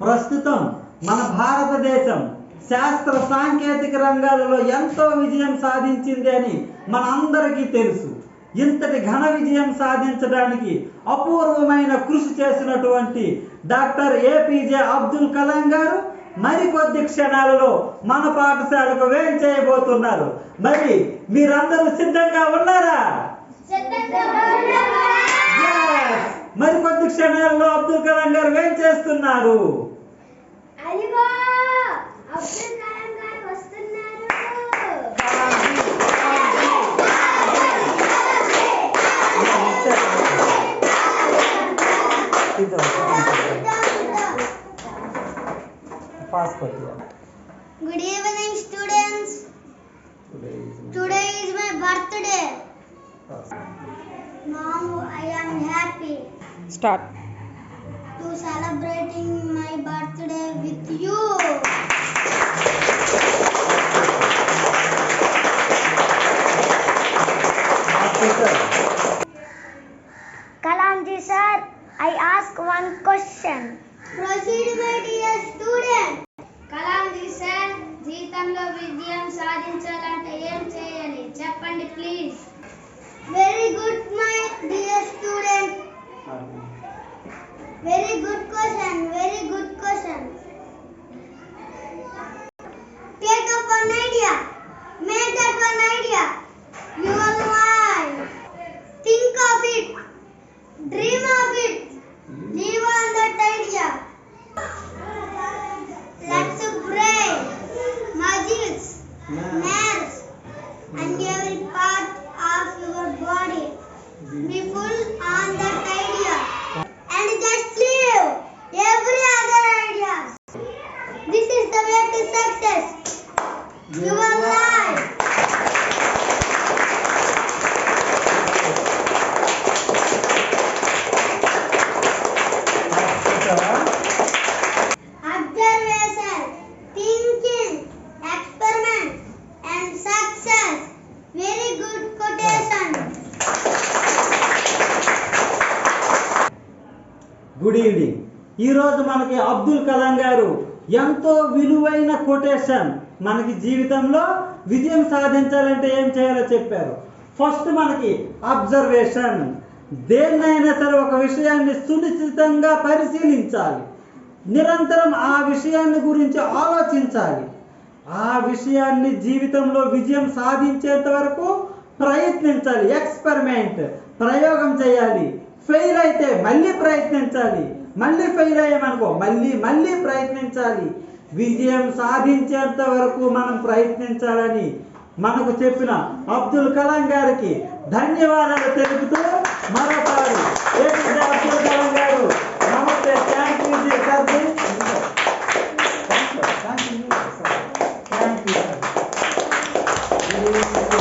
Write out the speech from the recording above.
ప్రస్తుతం మన భారతదేశం శాస్త్ర సాంకేతిక రంగాలలో ఎంతో విజయం సాధించింది అని మనందరికీ తెలుసు. ఇంతటి ఘన విజయం సాధించడానికి అపూర్వమైన కృషి చేసినటువంటి డాక్టర్ ఏపీజే అబ్దుల్ కలాం గారు మరికొద్ది క్షణాలలో మన పాఠశాలకు వేం చేయబోతున్నారు. మరి మీరందరూ సిద్ధంగా ఉన్నారా! మరికొద్ది క్షణాల్లో అబ్దుల్ కలాం గారు వేం చేస్తున్నారు. Good evening, students. Today is my birthday. Now I am happy. Start. To celebrating my birthday with you. Kalamji sir. I ask one question. Proceed my dear student. Kalonji sir జీవితంలో విజయం సాధించాలంటే ఏం చేయాలి చెప్పండి please very every part of your body be full on that idea. And just leave every other ideas. This is the way to success. Your good evening ఈరోజు మనకి అబ్దుల్ కలాం గారు ఎంతో విలువైన కొటేషన్ మనకి జీవితంలో విజయం సాధించాలంటే ఏం చేయాలో చెప్పారు. ఫస్ట్ మనకి అబ్జర్వేషన్. దేన్నైనా సరే ఒక విషయాన్ని సునిశ్చితంగా పరిశీలించాలి. నిరంతరం ఆ విషయాన్ని గురించి ఆలోచించాలి. ఆ విషయాన్ని జీవితంలో విజయం సాధించేంత వరకు ప్రయత్నించాలి. ఎక్స్పెరిమెంట్ ప్రయోగం చేయాలి. ఫెయిల్ అయితే మళ్ళీ ప్రయత్నించాలి. మళ్ళీ ఫెయిల్ అయ్యామనుకో మళ్ళీ మళ్ళీ ప్రయత్నించాలి. విజయం సాధించేంత వరకు మనం ప్రయత్నించాలని మనకు చెప్పిన అబ్దుల్ కలాం గారికి ధన్యవాదాలు తెలుపుతూ మరోసారి అబ్దుల్ కలాం గారు నమస్తే. Thank you sir thank you thank you